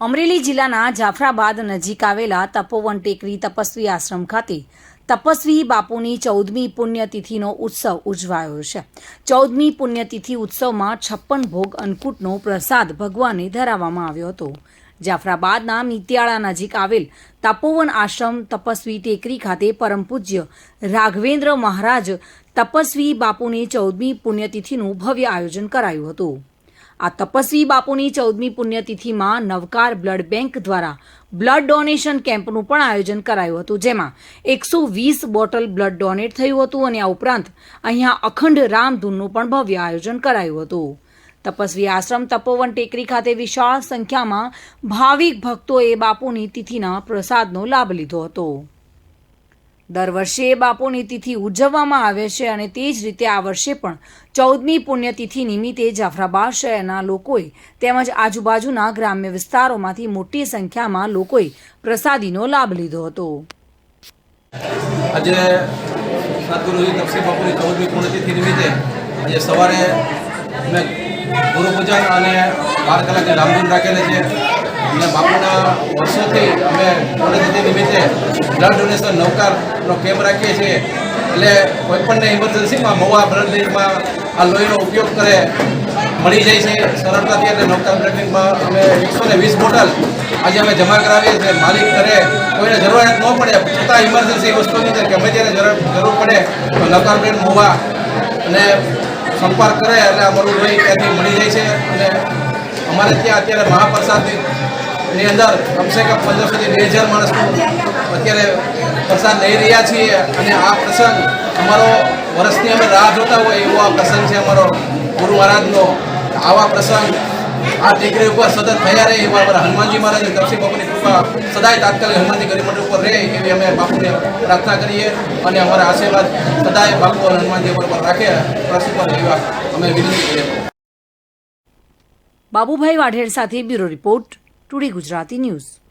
અમરેલી જિલ્લાના જાફરાબાદ નજીક આવેલા તપોવન ટેકરી તપસ્વી આશ્રમ ખાતે તપસ્વી બાપુની ચૌદમી પુણ્યતિથિનો ઉત્સવ ઉજવાયો છે. ચૌદમી પુણ્યતિથિ ઉત્સવમાં છપ્પન ભોગ અન્નકૂટનો પ્રસાદ ભગવાને ધરાવવામાં આવ્યો હતો. જાફરાબાદના મિત્યાળા નજીક આવેલ તપોવન આશ્રમ તપસ્વી ટેકરી ખાતે પરમ પૂજ્ય રાઘવેન્દ્ર મહારાજ તપસ્વી બાપુની ચૌદમી પુણ્યતિથિનું ભવ્ય આયોજન કરાયું હતું. આ તપસ્વી બાપુની ચૌદમી પુણ્યતિથિમાં નવકાર બ્લડ બેંક દ્વારા બ્લડ ડોનેશન કેમ્પનું પણ આયોજન કરાયું હતું, જેમાં એકસો વીસ બોટલ બ્લડ ડોનેટ થયું હતું અને આ ઉપરાંત અહીંયા અખંડ રામધૂનનું પણ ભવ્ય આયોજન કરાયું હતું. તપસ્વી આશ્રમ તપોવન ટેકરી ખાતે વિશાળ સંખ્યામાં ભાવિક ભક્તોએ બાપુની તિથિના પ્રસાદનો લાભ લીધો હતો. દર વર્ષે બાપુની તિથિ ઉજવવામાં આવે છે અને તે જ રીતે આ વર્ષે પણ ચૌદમી પુણ્યતિથિ નિમિત્તે જાફરાબાદ શહેરના લોકોએ તેમજ આજુબાજુના ગ્રામ્ય વિસ્તારોમાંથી મોટી સંખ્યામાં લોકોએ પ્રસાદીનો લાભ લીધો હતો. આજે સદગુરુજી તપસી બાપુની ચૌદમી પુણ્યતિથિ નિમિત્તે આજે સવારે અમે ગુરુ પૂજન અને બાર કલાકે રામધૂન રાખેલી છે. અને બાપુના વર્ષોથી અમે પુણ્યતિથિ નિમિત્તે બ્લડ ડોનેશન નવકારનો કેમ્પ રાખીએ છીએ. એટલે કોઈપણને ઇમરજન્સીમાં મવા બ્લડ બેંકમાં આ લોહીનો ઉપયોગ કરે, મળી જાય છે. સરળતાથી અને નવકાર બ્લડ બેંકમાં અમે એકસો ને વીસ બોટલ આજે અમે જમા કરાવીએ છીએ. માલિક કરે, કોઈને જરૂરિયાત ન પડે, છતાં ઇમરજન્સી વસ્તુની અંદર ગમે ત્યારે જરૂર જરૂર પડે તો નવકાર બ્લડ મોવા અને સંપર્ક કરે, એટલે અમારું લોહી ત્યાંથી મળી જાય છે. અને અમારે ત્યાં અત્યારે મહાપ્રસાદની ની અંદર કમસે કમ પંદરસોથી બે હજાર માણસનું અત્યારે પ્રસાદ લઈ રહ્યા છીએ અને આ પ્રસંગ અમારો વર્ષની અમે રાહ જોતા હોય એવો આ પ્રસંગ છે અમારો ગુરુ મહારાજનો. આવા પ્રસંગ આ ટેકરી ઉપર સતત થયા રહે એવા અમારા હનુમાનજી મહારાજ તપસી બાપુની કૃપા સદાય તાત્કાલિક હનુમાનજી ગરિમંડળ ઉપર રહે એવી અમે બાપુને પ્રાર્થના કરીએ અને અમારા આશીર્વાદ સદાય બાપુ અને હનુમાનજી ઉપર રાખે. પ્રસંગ પર એવા અમે વિનંતી કરીએ. બાબુભાઈ વાઢેર સાથે bureau report. Today Gujarati news.